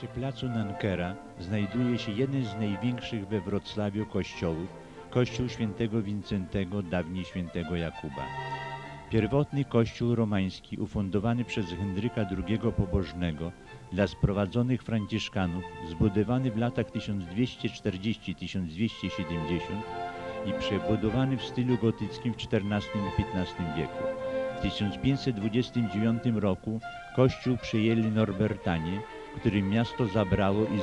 Przy placu Nankera znajduje się jeden z największych we Wrocławiu kościołów, kościół świętego Wincentego, dawniej świętego Jakuba. Pierwotny kościół romański ufundowany przez Henryka II Pobożnego dla sprowadzonych Franciszkanów, zbudowany w latach 1240-1270 i przebudowany w stylu gotyckim w XIV i XV wieku. W 1529 roku kościół przejęli Norbertanie, którym miasto zabrało i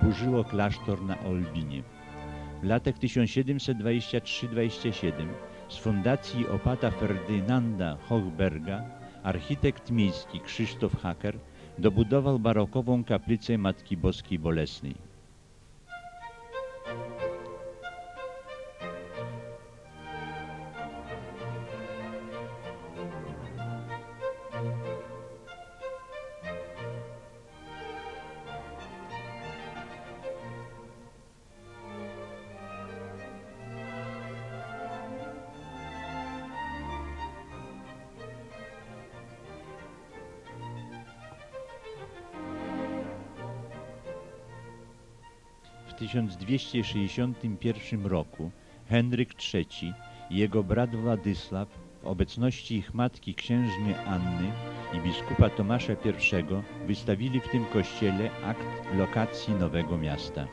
zburzyło, klasztor na Olbinie. W latach 1723-27 z fundacji opata Ferdynanda Hochberga architekt miejski Krzysztof Hacker dobudował barokową kaplicę Matki Boskiej Bolesnej. 1261 roku Henryk III i jego brat Władysław w obecności ich matki księżny Anny i biskupa Tomasza I wystawili w tym kościele akt lokacji nowego miasta.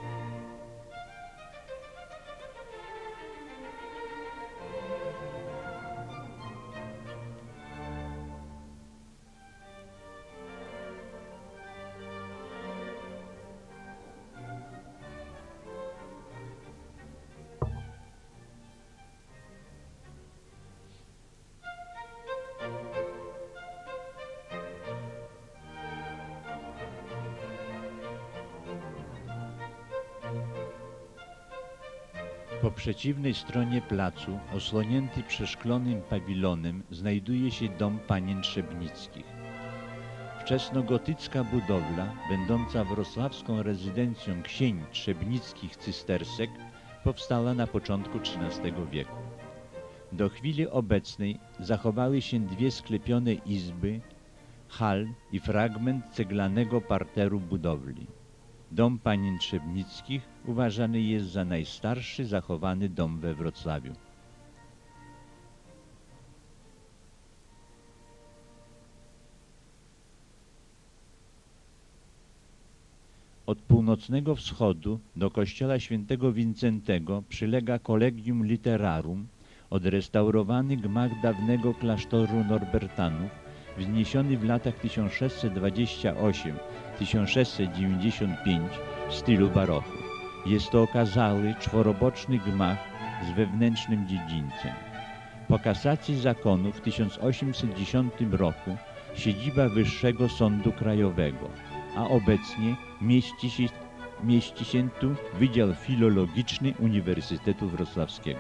Po przeciwnej stronie placu, osłonięty przeszklonym pawilonem, znajduje się dom panien Trzebnickich. Wczesnogotycka budowla, będąca wrocławską rezydencją księć trzebnickich cystersek, powstała na początku XIII wieku. Do chwili obecnej zachowały się dwie sklepione izby, hal i fragment ceglanego parteru budowli. Dom panien Trzebnickich uważany jest za najstarszy zachowany dom we Wrocławiu. Od północnego wschodu do kościoła świętego Wincentego przylega Collegium Literarum, odrestaurowany gmach dawnego klasztoru Norbertanów, wzniesiony w latach 1628-1695 w stylu baroku. Jest to okazały, czworoboczny gmach z wewnętrznym dziedzińcem. Po kasacji zakonu w 1810 roku siedziba Wyższego Sądu Krajowego, a obecnie mieści się, mieści się tu Wydział Filologiczny Uniwersytetu Wrocławskiego.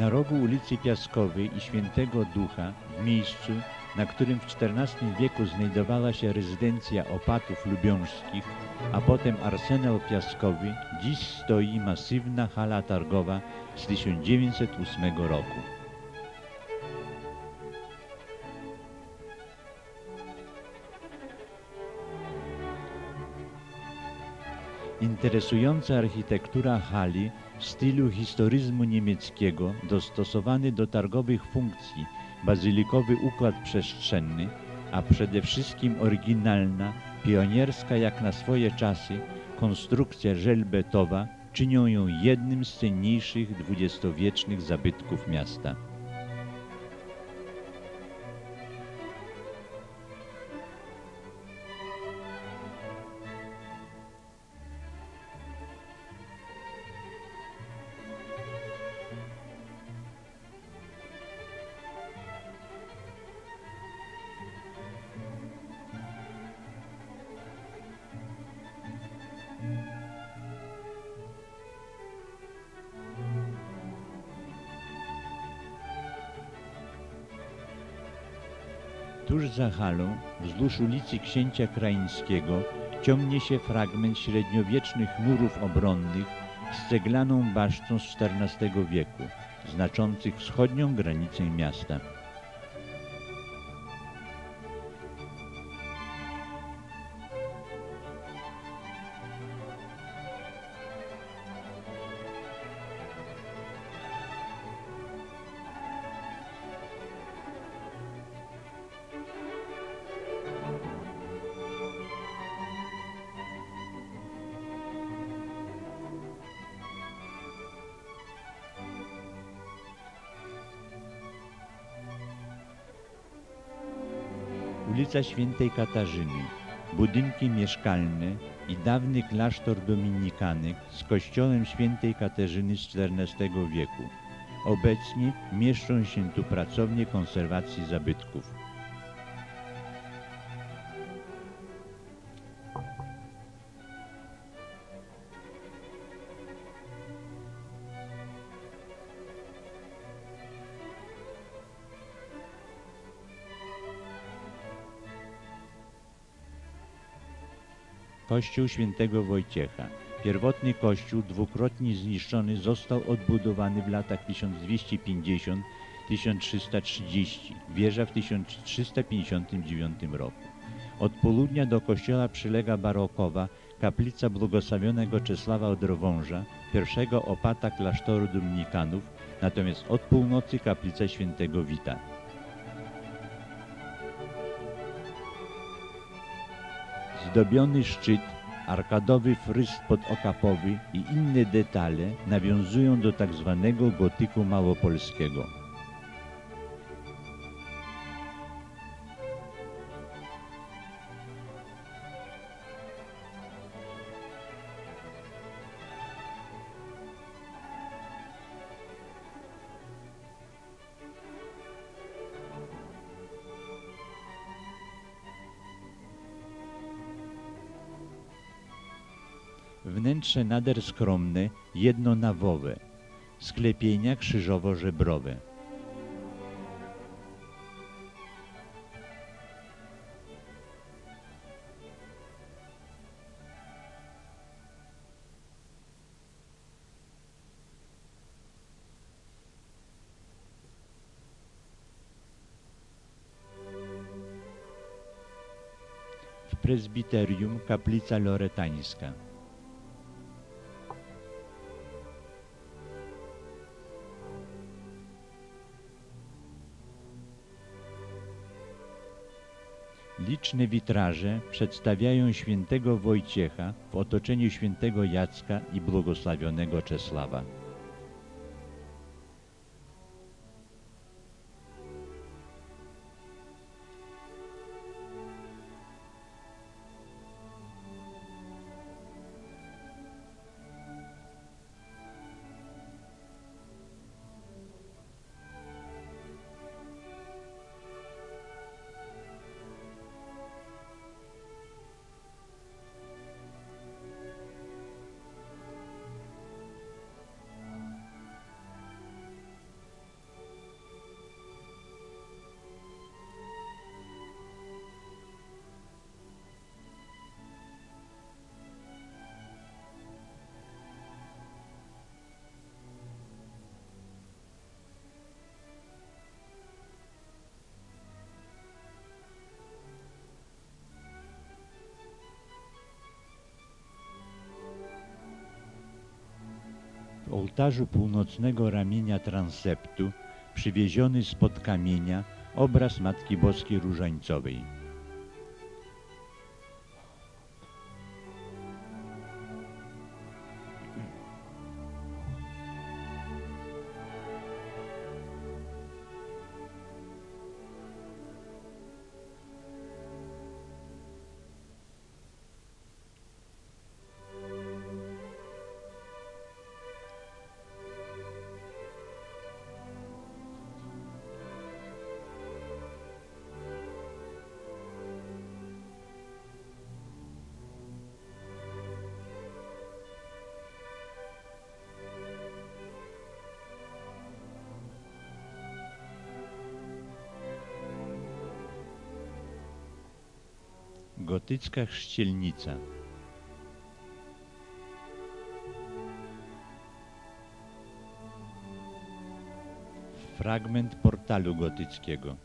Na rogu ulicy Piaskowej i Świętego Ducha, w miejscu, na którym w XIV wieku znajdowała się rezydencja opatów lubiążskich, a potem arsenał piaskowy, dziś stoi masywna hala targowa z 1908 roku. Interesująca architektura hali w stylu historyzmu niemieckiego dostosowany do targowych funkcji bazylikowy układ przestrzenny, a przede wszystkim oryginalna, pionierska jak na swoje czasy konstrukcja żelbetowa czynią ją jednym z cenniejszych dwudziestowiecznych zabytków miasta. Tuż za halą, wzdłuż ulicy Księcia Krańskiego, ciągnie się fragment średniowiecznych murów obronnych z ceglaną basztą z XIV wieku, znaczących wschodnią granicę miasta. Ulica Świętej Katarzyny, budynki mieszkalne i dawny klasztor dominikanek z kościołem Świętej Katarzyny z XIV wieku. Obecnie mieszczą się tu pracownie konserwacji zabytków. Kościół świętego Wojciecha. Pierwotny kościół dwukrotnie zniszczony został odbudowany w latach 1250-1330. Wieża w 1359 roku. Od południa do kościoła przylega barokowa kaplica błogosławionego Czesława Odrowąża, pierwszego opata klasztoru dominikanów, natomiast od północy kaplica świętego Wita. Zdobiony szczyt, arkadowy fryz podokapowy i inne detale nawiązują do tak zwanego gotyku małopolskiego. Wnętrze nader skromne, jednonawowe, sklepienia krzyżowo-żebrowe. Prezbiterium kaplica loretańska. Liczne witraże przedstawiają świętego Wojciecha w otoczeniu świętego Jacka i błogosławionego Czesława. Ołtarzu północnego ramienia transeptu przywieziony spod kamienia obraz Matki Boskiej Różańcowej. Gotycka chrzcielnica. Fragment portalu gotyckiego.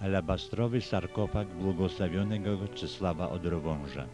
Alabastrowy sarkofag błogosławionego Czesława Odrowąża.